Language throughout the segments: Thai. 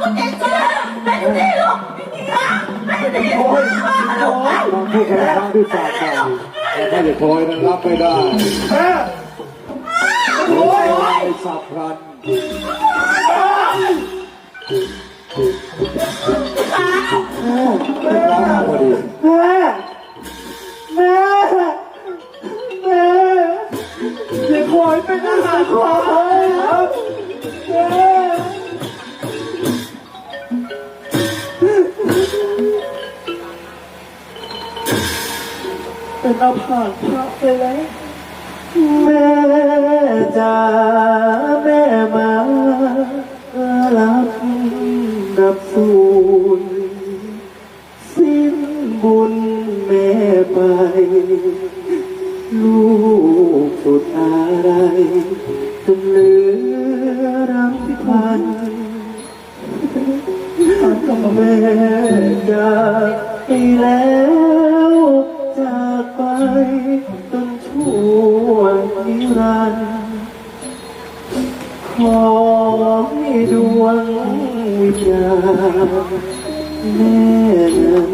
ก็เจ็บเลยไม่ดีหรอกไม่ดีโอ้ยโอ้ยบางผู้แพ้ครั้งที่สามไปแต่ถ้าจะคอยนั้นรับไม่ได้โอ้ยไอ้สับพลันร้องพอดีแม่แม่แม่อย่าคอยเป็นอาหารของผมครับแม่ เป็นอาผาดพระไปแล้วแม่จ๋าแม่มารับดับสูญสิ้นบุญแม่ไป ลูกสุดอะไรจนเหลือรำพันแม่จากไปแล้ว จาณแม่นั้น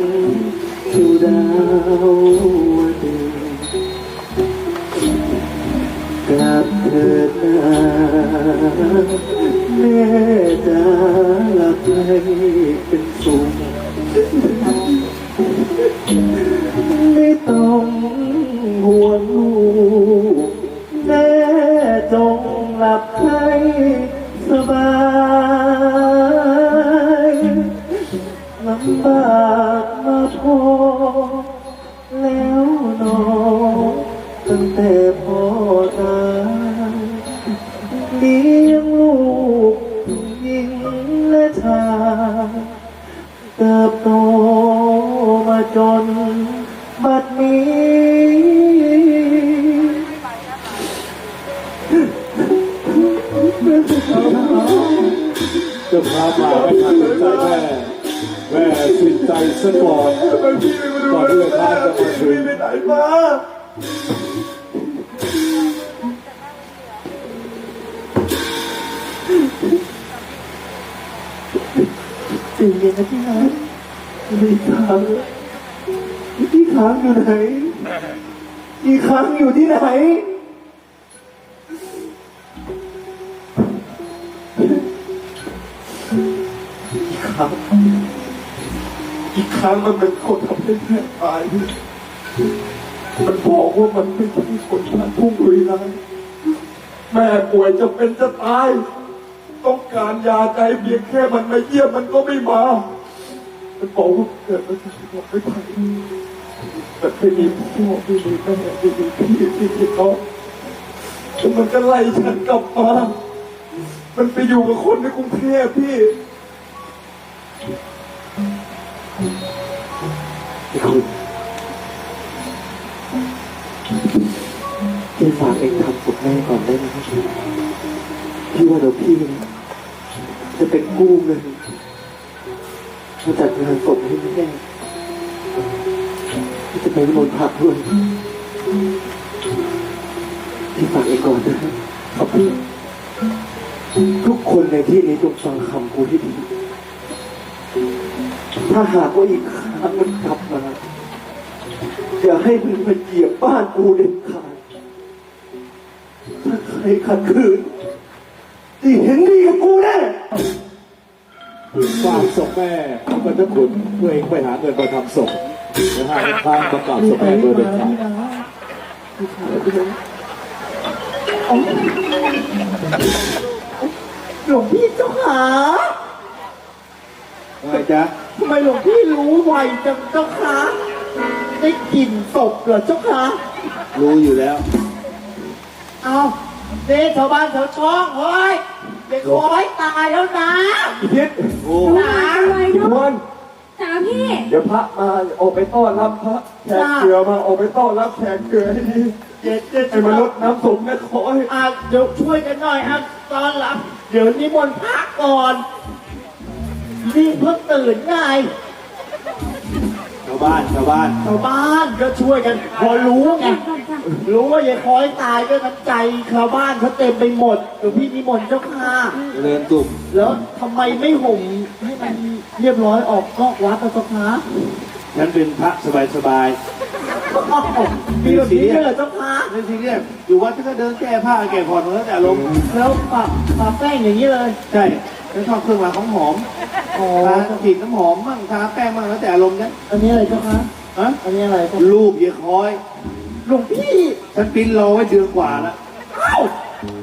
สู่ดาวดึงกลับเถิดนาแม่จะหลับให้เป็นสุขากมาพอแล้วหนอตั้งแต่พ่อตายเลี้ยงลูกหญิงและชายเติบโตมาจนบัดนี้ จะพามาไม่ทันสนใจแม่ แม่สิ้นใจซะก่อนทำไมพี่ไม่มาดูก่อนที่จะพาจะมาถึพี่ไปไหนมาสิ่งเย็นนะพี่นะพี่ค้างพี่ค้างอยู่ไหนพี่ค้างอยู่ที่ไหนอีกครั้ง อีกครั้งมันเป็นคนทำให้แม่ตาย มันบอกว่ามันไม่ใช่คนทางพุ่งลุยไรแม่ป่วยจะเป็นจะตาย ต้องการยาใจเพียงแค่มันมาเยี่ยมมันก็ไม่มา มันบอกว่าเกิดมาจากบอกไม่ไปแต่ไม่มีพ่อไม่มีแม่ไม่มีพี่ไม่มีน้องแล้วมันก็ไล่ฉันกลับมา มันไปอยู่กับคนในกรุงเทพพี่ พี่ฝากเองทำศพแม่ก่อนได้ไหมครับพี่ว่าเดี๋ยวพี่จะเป็นกู้เงินมาจัดงานศพให้แม่พี่จะไปนิมนต์พระด้วยพี่ฝากเองก่อนนะครับขอบพี่ทุกคนในที่นี้จงฟังคำกูให้ดี ถ้าหากว่าอีกครั้งมันกลับมาอย่าให้มันมาเหยียบบ้านกูเด็ดขาดถ้าใครขัดขืนที่เห็นดีกับกูแน่ฝากศพแม่ก็จะขุนเพื่อเองไปหาเงินมาทำศพนะฮะทางประกาศศพแม่โดยเด็ดขาดหลวงพี่เจ้าขาไงจ๊ะ ทำไมหลวงพี่รู้ไวจังเจ้าขาได้กลิ่นศพเหรอเจ้าขารู้อยู่แล้ว เอาเด็ชาวบ้านชาวช่องเฮ้ยเด็กขอให้ตายแล้วนะอีพิษโอ้นะอะไรเนาะวันจ๋าพี่ เดี๋ยวพระมาออกไปต้อนรับพระแขกเกลือมาออกไปต้อนรับแขกเกลือให้ดีเจ็ดเจ็ดให้มาลดน้ำศพแม่ขอให้อะเดี๋ยวช่วยกันหน่อยอะต้อนรับ เดี๋ยวนิมนต์พระก่อน นี่เพิ่งตื่นไงชาวบ้านชาวบ้าน ชาวบ้านก็ช่วยกันพอรู้ไงก่อนจ้ะรู้ว่ายายคอยตายด้วยน้ำใจชาวบ้านเขาเต็มไปหมดหลวงพี่นิมนต์เจ้าค่ะ เริญตุ่มแล้วทำไมไม่ห่มให้มันเรียบร้อยออกนอกวัดนะเจ้าค่ะฉันเป็นพระสบายอ้าวมีแบบนี้ด้วยเหรอเจ้าค่ะๆไม่ซีเรียสอยู่วัดก็เดินแก้ผ้าแก้ผ่อนมันแล้วแต่ลมณ์แล้วปะปะแป้งอย่างนี้เลย ใช่ ฉันชอบเครื่องรางของหอมอ๋อทาฉีดน้ำหอมมั่งทาแป้งมั่งแล้วแต่อารมณ์ฉันอันนี้อะไรเจ้าค่ะฮะอันนี้อะไรเจ้ารูปเยายคอยหลวงพี่ฉันปริ้นรอไว้เดือนกว่าแล้วเอ้า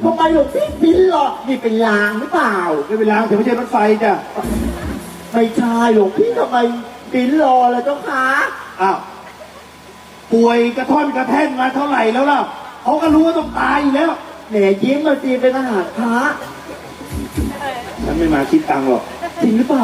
ทำไมหลวงพี่ปิ้นหรอกนี่เป็นลางหรือเปล่าไม่เป็นไรแต่ไม่ใช่รถไฟจ้ะไม่ใช่หลวงพี่ทำไมปิ้นรอเลยเจ้าค่ะอ้าวป่วยกระท่อนกระแท่นมาเท่าไหร่แล้วล่ะเขาก็รู้ว่าต้องตายอยู่แล้ว แหนยิ้มมาจีเป็นอาหารพระ ฉันไม่มาคิดตังค์หรอก จริงหรือเปล่า